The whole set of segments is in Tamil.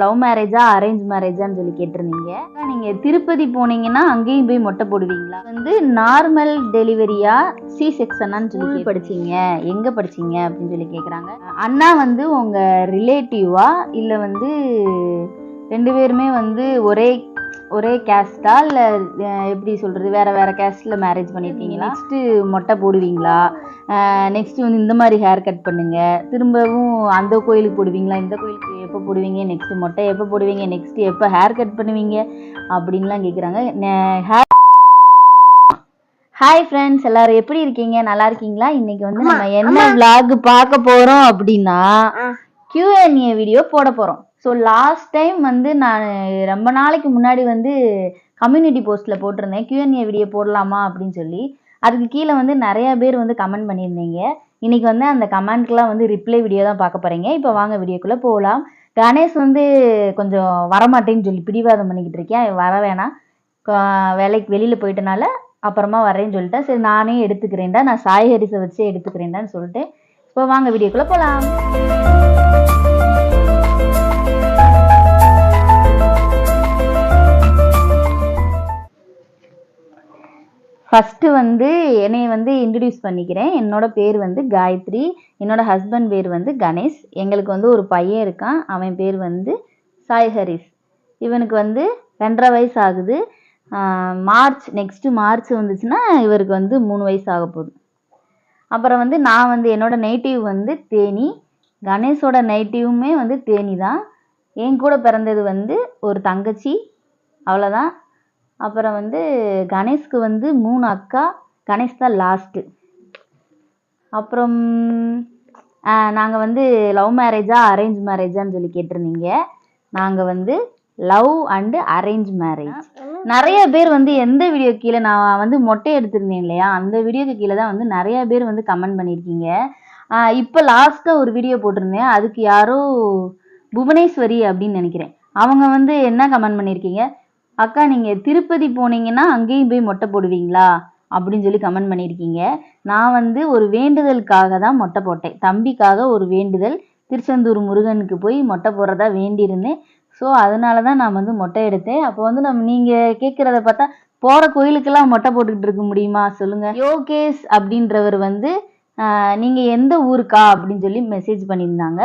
லவ் மேரேஜா அரேஞ்ச் மேரேஜான்னு சொல்லி கேட்டிருந்தீங்க. நீங்க திருப்பதி போனீங்கன்னா அங்கேயும் போய் மொட்டை போடுவீங்களா? வந்து நார்மல் டெலிவரியா சி செக்ஷனான்னு சொல்லி படிச்சீங்க. எங்க படிச்சீங்க? அப்படின்னு சொல்லி கேக்குறாங்க. அண்ணா வந்து உங்க ரிலேட்டிவா இல்ல வந்து ரெண்டு பேருமே வந்து ஒரே ஒரே கேஸ்டா இல்ல எப்படி சொல்றது வேற வேற கேஸ்ட்ல மேரேஜ் பண்ணிருக்கீங்களா? நெக்ஸ்ட் மொட்டை போடுவீங்களா? நெக்ஸ்ட் வந்து இந்த மாதிரி ஹேர் கட் பண்ணுங்க. திரும்பவும் அந்த கோயிலுக்கு போடுவீங்களா? இந்த கோயிலுக்கு எப்போ போடுவீங்க? நெக்ஸ்ட் மொட்டை எப்போ போடுவீங்க? நெக்ஸ்ட் எப்போ ஹேர் கட் பண்ணுவீங்க? அப்படின்லாம் கேட்குறாங்க ஹேர் ஹாய் ஃப்ரெண்ட்ஸ் எல்லாரும் எப்படி இருக்கீங்க? நல்லா இருக்கீங்களா? இன்னைக்கு வந்து நம்ம என்ன vlog பார்க்க போறோம் அப்படின்னா Q&A வீடியோ போட போறோம். ஸோ லாஸ்ட் டைம் வந்து நான் ரொம்ப நாளைக்கு முன்னாடி வந்து கம்யூனிட்டி போஸ்ட்ல போட்டிருந்தேன். Q&A வீடியோ போடலாமா அப்படின்னு சொல்லி. அதுக்கு கீழே வந்து நிறைய பேர் வந்து கமெண்ட் பண்ணியிருந்தீங்க. இன்னைக்கு வந்து அந்த கமெண்ட்க்குலாம் வந்து ரிப்ளை வீடியோ தான் பார்க்க போறீங்க. இப்போ வாங்க வீடியோக்குள்ள போகலாம் கணேஷ் வந்து கொஞ்சம் வரமாட்டேன்னு சொல்லி பிடிவாதம் பண்ணிக்கிட்டு இருக்கேன் வர வேணாம். கா- வேலைக்கு வெளியில் போயிட்டனால அப்புறமா வரேன்னு சொல்லிட்டேன் சரி நானே எடுத்துக்கிறேன்டா. நான் சாய் ஹரிஸை வச்சு எடுத்துக்கிறேன்டான்னு சொல்லிட்டு. இப்போ வாங்க வீடியோக்குள்ள போகலாம் ஃபஸ்ட்டு வந்து என்னை வந்து இன்ட்ரடியூஸ் பண்ணிக்கிறேன். என்னோட பேர் வந்து காயத்ரி. என்னோடய ஹஸ்பண்ட் பேர் வந்து கணேஷ். எங்களுக்கு வந்து ஒரு பையன் இருக்கான். அவன் பேர் வந்து சாய் ஹரிஸ் இவனுக்கு வந்து ரெண்டரை வயசு ஆகுது. மார்ச் நெக்ஸ்ட்டு மார்ச் வந்துச்சுன்னா இவருக்கு வந்து மூணு வயசு ஆக போகுது. அப்புறம் வந்து நான் வந்து என்னோடய நேட்டிவ் வந்து தேனி. கணேஷோட நேட்டிவுமே வந்து தேனி தான் என் கூட பிறந்தது வந்து ஒரு தங்கச்சி. அவ்வளோதான் அப்புறம் வந்து கணேஷ்க்கு வந்து மூணு அக்கா கணேஷ் தான் லாஸ்ட்டு அப்புறம் நாங்கள் வந்து லவ் மேரேஜா அரேஞ்ச் மேரேஜான்னு சொல்லி கேட்டிருந்தீங்க. நாங்கள் வந்து லவ் அண்டு அரேஞ்ச் மேரேஜ் நிறைய பேர் வந்து எந்த வீடியோ கீழே நான் வந்து மொட்டை எடுத்திருந்தேன் இல்லையா? அந்த வீடியோக்கு கீழே தான் வந்து நிறைய பேர் வந்து கமெண்ட் பண்ணியிருக்கீங்க. இப்போ லாஸ்ட்டாக ஒரு வீடியோ போட்டிருந்தேன். அதுக்கு யாரோ புவனேஸ்வரி அப்படின்னு நினைக்கிறேன். அவங்க வந்து என்ன கமெண்ட் பண்ணியிருக்கீங்க? அக்கா நீங்கள் திருப்பதி போனீங்கன்னா அங்கேயும் போய் மொட்டை போடுவீங்களா? அப்படின்னு சொல்லி கமெண்ட் பண்ணியிருக்கீங்க. நான் வந்து ஒரு வேண்டுதலுக்காக தான் மொட்டை போட்டேன். தம்பிக்காக ஒரு வேண்டுதல். திருச்செந்தூர் முருகனுக்கு போய் மொட்டை போடுறதா வேண்டியிருந்தேன். ஸோ அதனால தான் நான் வந்து மொட்டை எடுத்தேன். அப்போ வந்து நம்ம நீங்கள் கேட்குறத பார்த்தா போகிற கோயிலுக்கெல்லாம் மொட்டை போட்டுக்கிட்டு இருக்க முடியுமா? சொல்லுங்கள் யோகேஷ் அப்படின்றவர் வந்து ஆஹ், நீங்க எந்த ஊருக்கா? அப்படின்னு சொல்லி மெசேஜ் பண்ணியிருந்தாங்க.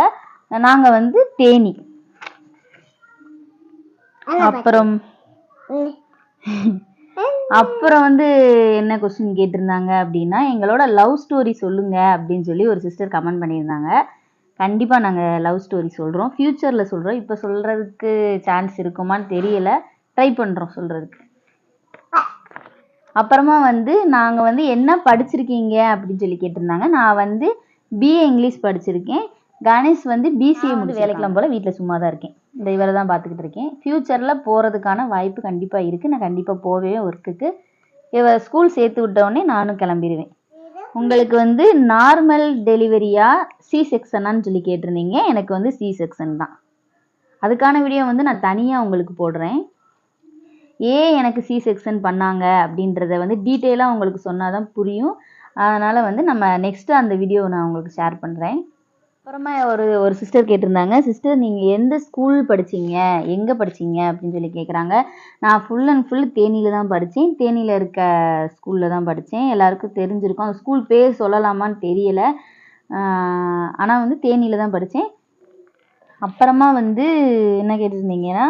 நாங்க வந்து தேனி. அப்புறம் அப்புறம் வந்து என்ன கொஸ்டின் கேட்டிருந்தாங்க அப்படின்னா எங்களோட லவ் ஸ்டோரி சொல்லுங்க அப்படின்னு சொல்லி ஒரு சிஸ்டர் கமெண்ட் பண்ணியிருந்தாங்க. கண்டிப்பா நாங்க லவ் ஸ்டோரி சொல்றோம். ஃபியூச்சர்ல சொல்றோம். இப்போ சொல்றதுக்கு சான்ஸ் இருக்குமான்னு தெரியல. ட்ரை பண்றோம் சொல்றதுக்கு. அப்புறமா வந்து நாங்கள் வந்து என்ன படிச்சிருக்கீங்க அப்படின்னு சொல்லி கேட்டிருந்தாங்க. நான் வந்து பிஏ இங்கிலீஷ் படிச்சிருக்கேன். கணேஷ் வந்து பிசிஏ வேலைக்கெல்லாம் போல வீட்டில் சும்மா தான் இருக்கேன். இந்த இவரை தான் பார்த்துக்கிட்டு இருக்கேன். ஃப்யூச்சரில் போகிறதுக்கான வாய்ப்பு கண்டிப்பாக இருக்குது நான் கண்டிப்பாக போவேன் ஒர்க்குக்கு இவ ஸ்கூல் சேர்த்து விட்டவுடனே நானும் கிளம்பிடுவேன் உங்களுக்கு வந்து நார்மல் டெலிவரியா சி செக்ஷனான்னு சொல்லி கேட்டிருந்தீங்க. எனக்கு வந்து சி செக்ஷன் தான். அதுக்கான வீடியோ வந்து நான் தனியாக உங்களுக்கு போடுறேன். ஏன் எனக்கு சி செக்ஷன் பண்ணாங்க அப்படின்றத வந்து டீட்டெயிலாக உங்களுக்கு சொன்னால் தான் புரியும். அதனால் வந்து நம்ம நெக்ஸ்ட்டு அந்த வீடியோவை நான் உங்களுக்கு ஷேர் பண்ணுறேன் அப்புறமா ஒரு ஒரு சிஸ்டர் கேட்டிருந்தாங்க சிஸ்டர் நீங்கள் எந்த ஸ்கூல் படிச்சீங்க? எங்கே படிச்சீங்க? அப்படின்னு சொல்லி கேட்குறாங்க நான் ஃபுல் அண்ட் ஃபுல் தேனியில் தான் படித்தேன் தேனியில் இருக்க ஸ்கூலில் தான் படித்தேன் எல்லாருக்கும் தெரிஞ்சிருக்கும். அந்த ஸ்கூல் பேர் சொல்லலாமான்னு தெரியல. ஆனால் வந்து தேனியில் தான் படித்தேன் அப்புறமா வந்து என்ன கேட்டிருந்தீங்கன்னா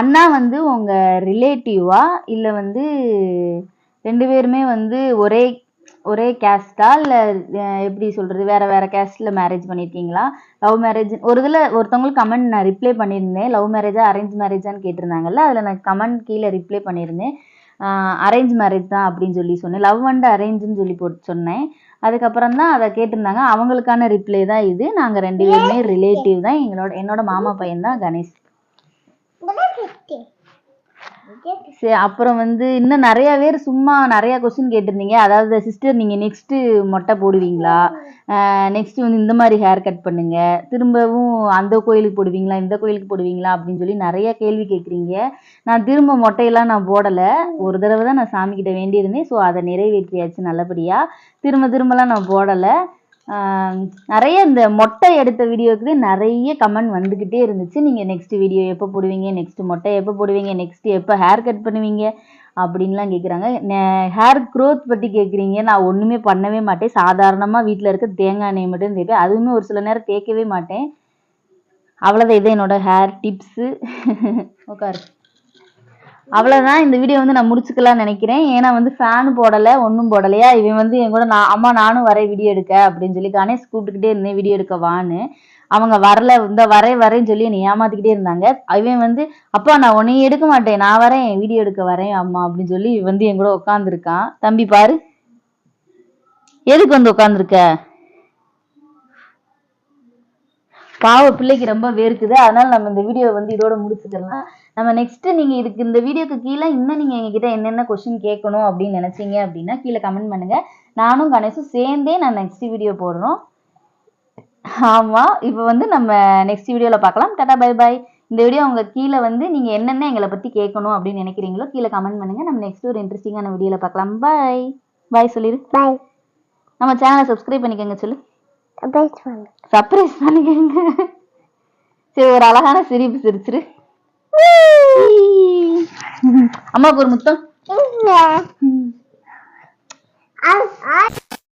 அண்ணா வந்து உங்கள் ரிலேட்டிவா இல்லை வந்து ரெண்டு பேருமே வந்து ஒரே ஒரே கேஸ்டா இல்லை எப்படி சொல்கிறது வேற வேற கேஸ்டில் மேரேஜ் பண்ணியிருக்கீங்களா லவ் மேரேஜ் ஒரு இதில் ஒருத்தவங்களுக்கு கமெண்ட் நான் ரிப்ளை பண்ணியிருந்தேன். லவ் மேரேஜா அரேஞ்ச் மேரேஜான்னு கேட்டிருந்தாங்கல்ல அதில் நான் கமெண்ட் கீழே ரிப்ளை பண்ணியிருந்தேன். அரேஞ்ச் மேரேஜ் தான் அப்படின்னு சொல்லி சொன்னேன். லவ் அண்ட் அரேஞ்சுன்னு சொல்லி போட்டு சொன்னேன். அதுக்கப்புறம் தான் அதை கேட்டிருந்தாங்க. அவங்களுக்கான ரிப்ளை தான் இது. நாங்கள் ரெண்டு பேருமே ரிலேட்டிவ் தான். எங்களோட என்னோட மாமா பையன் தான் கணேஷ். சரி அப்புறம் வந்து இன்னும் நிறைய பேர் சும்மா நிறைய கொஸ்டின் கேட்டிருந்தீங்க. அதாவது சிஸ்டர் நீங்கள் நெக்ஸ்ட்டு மொட்டை போடுவீங்களா? நெக்ஸ்ட் வந்து இந்த மாதிரி ஹேர் கட் பண்ணுங்க. திரும்பவும் அந்த கோயிலுக்கு போடுவீங்களா? இந்த கோயிலுக்கு போடுவீங்களா? அப்படின்னு சொல்லி நிறைய கேள்வி கேட்குறீங்க. நான் திரும்ப மொட்டையெல்லாம் நான் போடலை. ஒரு தடவை தான் நான் சாமிக்கிட்ட வேண்டியிருந்தேன் ஸோ அதை நிறைவேற்றியாச்சு நல்லபடியாக திரும்ப திரும்பலாம் நான் போடலை. நிறைய இந்த மொட்டை எடுத்த வீடியோக்கு நிறைய கமெண்ட் வந்துக்கிட்டே இருந்துச்சு. நீங்கள் நெக்ஸ்ட் வீடியோ எப்போ போடுவீங்க நெக்ஸ்ட் மொட்டை எப்போ போடுவீங்க நெக்ஸ்ட் எப்போ ஹேர் கட் பண்ணுவீங்க அப்படின்லாம் கேட்குறாங்க ஹேர் க்ரோத் பற்றி கேட்குறீங்க நான் ஒன்றுமே பண்ணவே மாட்டேன். சாதாரணமாக வீட்டில் இருக்க தேங்காய் எண்ணெய் மட்டும் தேய்ப்பேன். அதுவுமே ஒரு சில நேரம் தேய்க்கவே மாட்டேன். அவ்வளோதான் இது என்னோட ஹேர் டிப்ஸு உட்காரு. அவ்வளோதான் இந்த வீடியோ வந்து நான் முடிச்சுக்கலாம்னு நினைக்கிறேன். ஏன்னா வந்து ஃபேன் போடலை ஒன்றும் போடலையா? இவன் வந்து என் கூட நான் அம்மா நானும் வரேன் வீடியோ எடுக்க அப்படின்னு சொல்லி கணேஷ் கூப்பிட்டுக்கிட்டே இருந்தேன் வீடியோ எடுக்க வான்னு. அவங்க வரல இந்த வரேன் வரேன்னு சொல்லி என்னை ஏமாத்திக்கிட்டே இருந்தாங்க. இவன் வந்து அப்பா நான் உன்னையும் எடுக்க மாட்டேன். நான் வரேன். வீடியோ எடுக்க வரேன் அம்மா அப்படின்னு சொல்லி வந்து என் கூட உட்காந்துருக்கான் தம்பி பாரு. எதுக்கு வந்து உட்காந்துருக்க பாவ பிள்ளைக்கு ரொம்ப வேர்க்குது. அதனால நம்ம இந்த வீடியோ வந்து இதோட முடிச்சுக்கலாம். நம்ம நெக்ஸ்ட் நீங்க இதுக்கு இந்த வீடியோக்கு கீழே இன்னும் நீங்க எங்ககிட்ட என்னென்ன கொஸ்டின் கேட்கணும் அப்படின்னு நினைச்சீங்க அப்படின்னா கீழே கமெண்ட் பண்ணுங்க. நானும் கணேஷும் சேர்ந்தே நான் நெக்ஸ்ட் வீடியோ போடுறோம். ஆமா இப்போ வந்து நம்ம நெக்ஸ்ட் வீடியோல பார்க்கலாம். டாடா பை பை இந்த வீடியோ உங்க கீழே வந்து நீங்க என்னென்ன எங்களை பத்தி கேட்கணும் அப்படின்னு நினைக்கிறீங்களோ கீழே கமெண்ட் பண்ணுங்க. நம்ம நெக்ஸ்ட் ஒரு இன்ட்ரெஸ்டிங்கான வீடியோல பார்க்கலாம். பை பை சொல்லிடு பாய் நம்ம சேனலை சப்ஸ்கிரைப் பண்ணிக்கோங்க சொல்லு. சர்ப்ரைஸ் பண்ணிக்கோங்க. சரி ஒரு அழகான சிரிப்பு சிரிச்சிரு. அம்மாவுக்கு ஒரு முத்தம். இல்ல